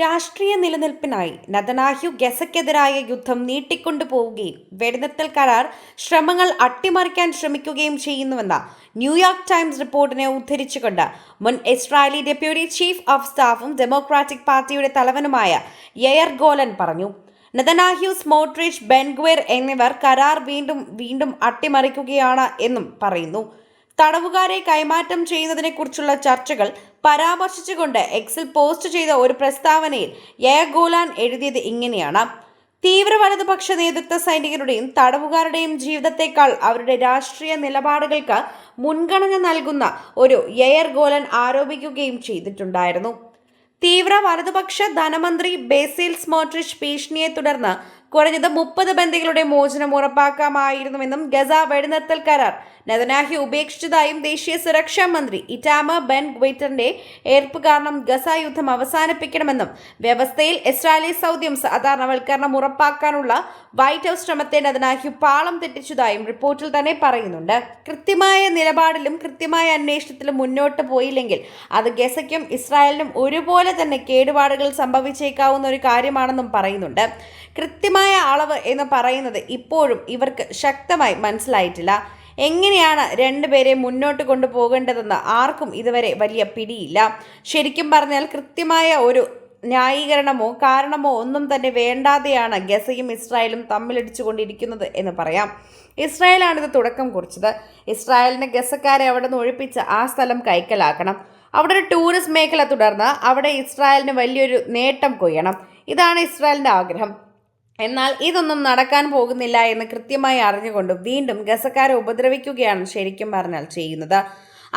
രാഷ്ട്രീയ നിലനിൽപ്പിനായി നതനാഹ്യു ഗസയ്ക്കെതിരായ യുദ്ധം നീട്ടിക്കൊണ്ടുപോവുകയും വെടിനിർത്തൽ കരാർ ശ്രമങ്ങൾ അട്ടിമറിക്കാൻ ശ്രമിക്കുകയും ചെയ്യുന്നുവെന്ന ന്യൂയോർക്ക് ടൈംസ് റിപ്പോർട്ടിനെ ഉദ്ധരിച്ചുകൊണ്ട് മുൻ ഇസ്രായേലി ഡെപ്യൂട്ടി ചീഫ് ഓഫ് സ്റ്റാഫും ഡെമോക്രാറ്റിക് പാർട്ടിയുടെ തലവനുമായ യയർ ഗോലൻ പറഞ്ഞു നദനാഹ്യു സ്മോട്രിഷ് ബെൻഗ്വേർ എന്നിവർ കരാർ വീണ്ടും വീണ്ടും അട്ടിമറിക്കുകയാണ് എന്നും പറയുന്നു. തടവുകാരെ കൈമാറ്റം ചെയ്യുന്നതിനെക്കുറിച്ചുള്ള ചർച്ചകൾ പരാമർശിച്ചുകൊണ്ട് എക്സിൽ പോസ്റ്റ് ചെയ്ത ഒരു പ്രസ്താവനയിൽ യയ ഗോലാൻ എഴുതിയത് ഇങ്ങനെയാണ്. തീവ്ര വലതുപക്ഷ നേതൃത്വ സൈനികരുടെയും തടവുകാരുടെയും ജീവിതത്തെക്കാൾ അവരുടെ രാഷ്ട്രീയ നിലപാടുകൾക്ക് മുൻഗണന നൽകുന്ന ഒരു യയർ ഗോലൻ ആരോപിക്കുകയും ചെയ്തിട്ടുണ്ടായിരുന്നു. തീവ്ര വലതുപക്ഷ ധനമന്ത്രി ബേസിൽ സ്മോട്രിഷ് ഭീഷണിയെ തുടർന്ന് കുറഞ്ഞത് മുപ്പത് ബന്ദികളുടെ മോചനം ഉറപ്പാക്കാമായിരുന്നുവെന്നും ഗസ വെടിനിർത്തൽ കരാർ. നെതനാഹി ഉപേക്ഷിച്ചതായും ദേശീയ സുരക്ഷാ മന്ത്രി ഇറ്റാമ ബെൻ ഗ്വൈറ്ററിന്റെ ഏർപ്പ് കാരണം ഗസ യുദ്ധം അവസാനിപ്പിക്കണമെന്നും വ്യവസ്ഥയിൽ ഇസ്രായേലി സൗദ്യം സാധാരണവൽക്കരണം ഉറപ്പാക്കാനുള്ള വൈറ്റ് ഹൌസ് ശ്രമത്തെ നെതനാഹി പാളം തെറ്റിച്ചതായും റിപ്പോർട്ടിൽ തന്നെ പറയുന്നുണ്ട്. കൃത്യമായ നിലപാടിലും കൃത്യമായ അന്വേഷണത്തിലും മുന്നോട്ട് പോയില്ലെങ്കിൽ അത് ഗസയ്ക്കും ഇസ്രായേലിനും ഒരുപോലെ തന്നെ കേടുപാടുകൾ സംഭവിച്ചേക്കാവുന്ന ഒരു കാര്യമാണെന്നും പറയുന്നുണ്ട്. കൃത്യമായ അളവ് എന്ന് പറയുന്നത് ഇപ്പോഴും ഇവർക്ക് ശക്തമായി മനസ്സിലായിട്ടില്ല. എങ്ങനെയാണ് രണ്ടുപേരെ മുന്നോട്ട് കൊണ്ടുപോകേണ്ടതെന്ന് ആർക്കും ഇതുവരെ വലിയ പിടിയില്ല. ശരിക്കും പറഞ്ഞാൽ കൃത്യമായ ഒരു ന്യായീകരണമോ കാരണമോ ഒന്നും തന്നെ വേണ്ടാതെയാണ് ഗസയും ഇസ്രായേലും തമ്മിലടിച്ചുകൊണ്ടിരിക്കുന്നത് എന്ന് പറയാം. ഇസ്രായേലാണിത് തുടക്കം കുറിച്ചത്. ഇസ്രായേലിന് ഗസക്കാരെ അവിടെ നിന്ന് ഒഴിപ്പിച്ച് ആ സ്ഥലം കൈക്കലാക്കണം. അവിടെ ഒരു ടൂറിസ്റ്റ് മേഖല തുടർന്ന് അവിടെ ഇസ്രായേലിന് വലിയൊരു നേട്ടം കൊയ്യണം. ഇതാണ് ഇസ്രായേലിന്റെ ആഗ്രഹം. എന്നാൽ ഇതൊന്നും നടക്കാൻ പോകുന്നില്ല എന്ന് കൃത്യമായി അറിഞ്ഞുകൊണ്ട് വീണ്ടും ഗസക്കാരെ ഉപദ്രവിക്കുകയാണ് ശരിക്കും പറഞ്ഞാൽ ചെയ്യുന്നത്.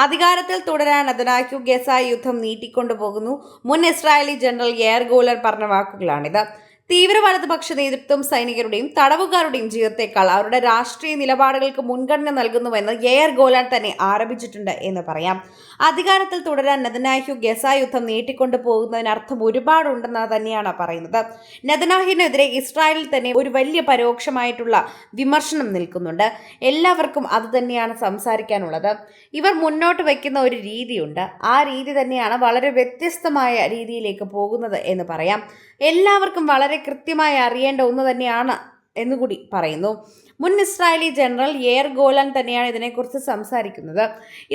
അധികാരത്തിൽ തുടരാൻ അതിനാക്കു ഗസ യുദ്ധം നീട്ടിക്കൊണ്ടുപോകുന്നു. മുൻ ഇസ്രായേലി ജനറൽ എയർ ഗോലർ പറഞ്ഞ വാക്കുകളാണിത്. തീവ്ര വലതുപക്ഷ നേതൃത്വം സൈനികരുടെയും തടവുകാരുടെയും ജീവിതത്തെക്കാൾ അവരുടെ രാഷ്ട്രീയ നിലപാടുകൾക്ക് മുൻഗണന നൽകുന്നുവെന്ന് എയർ ഗോലാൻ തന്നെ ആരംഭിച്ചിട്ടുണ്ട് എന്ന് പറയാം. അധികാരത്തിൽ തുടരാൻ നെതനാഹ്യു ഗസ യുദ്ധം നീട്ടിക്കൊണ്ടു പോകുന്നതിനർത്ഥം ഒരുപാടുണ്ടെന്ന് തന്നെയാണ് പറയുന്നത്. നെതനാഹ്യുവിനെതിരെ ഇസ്രായേലിൽ തന്നെ ഒരു വലിയ പരോക്ഷമായിട്ടുള്ള വിമർശനം നിൽക്കുന്നുണ്ട്. എല്ലാവർക്കും അത് തന്നെയാണ് സംസാരിക്കാനുള്ളത്. ഇവർ മുന്നോട്ട് വയ്ക്കുന്ന ഒരു രീതിയുണ്ട്. ആ രീതി തന്നെയാണ് വളരെ വ്യത്യസ്തമായ രീതിയിലേക്ക് പോകുന്നത് എന്ന് പറയാം. എല്ലാവർക്കും വളരെ കൃത്യമായി അറിയേണ്ട ഒന്ന് തന്നെയാണ് എന്നുകൂടി പറയുന്നു. മുൻ ഇസ്രായേലി ജനറൽ എയർ ഗോലാൻ തന്നെയാണ് ഇതിനെക്കുറിച്ച് സംസാരിക്കുന്നത്.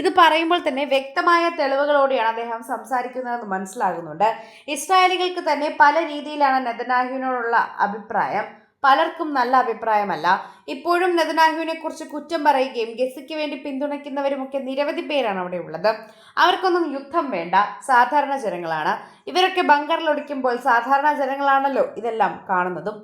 ഇത് പറയുമ്പോൾ തന്നെ വ്യക്തമായ തെളിവുകളോടെയാണ് അദ്ദേഹം സംസാരിക്കുന്നതെന്ന് മനസ്സിലാകുന്നുണ്ട്. ഇസ്രായേലികൾക്ക് തന്നെ പല രീതിയിലാണ് നെതനാഹുവിനോടുള്ള അഭിപ്രായം. പലർക്കും നല്ല അഭിപ്രായമല്ല. ഇപ്പോഴും നെതനാഹുവിനെ കുറിച്ച് കുറ്റം പറയുകയും ഗസയ്ക്ക് വേണ്ടി പിന്തുണയ്ക്കുന്നവരുമൊക്കെ നിരവധി പേരാണ് അവിടെ ഉള്ളത്. അവർക്കൊന്നും യുദ്ധം വേണ്ട സാധാരണ ജനങ്ങളാണ്. ഇവരൊക്കെ ബങ്കറിലൊടിക്കുമ്പോൾ സാധാരണ ജനങ്ങളാണല്ലോ ഇതെല്ലാം കാണുന്നതും.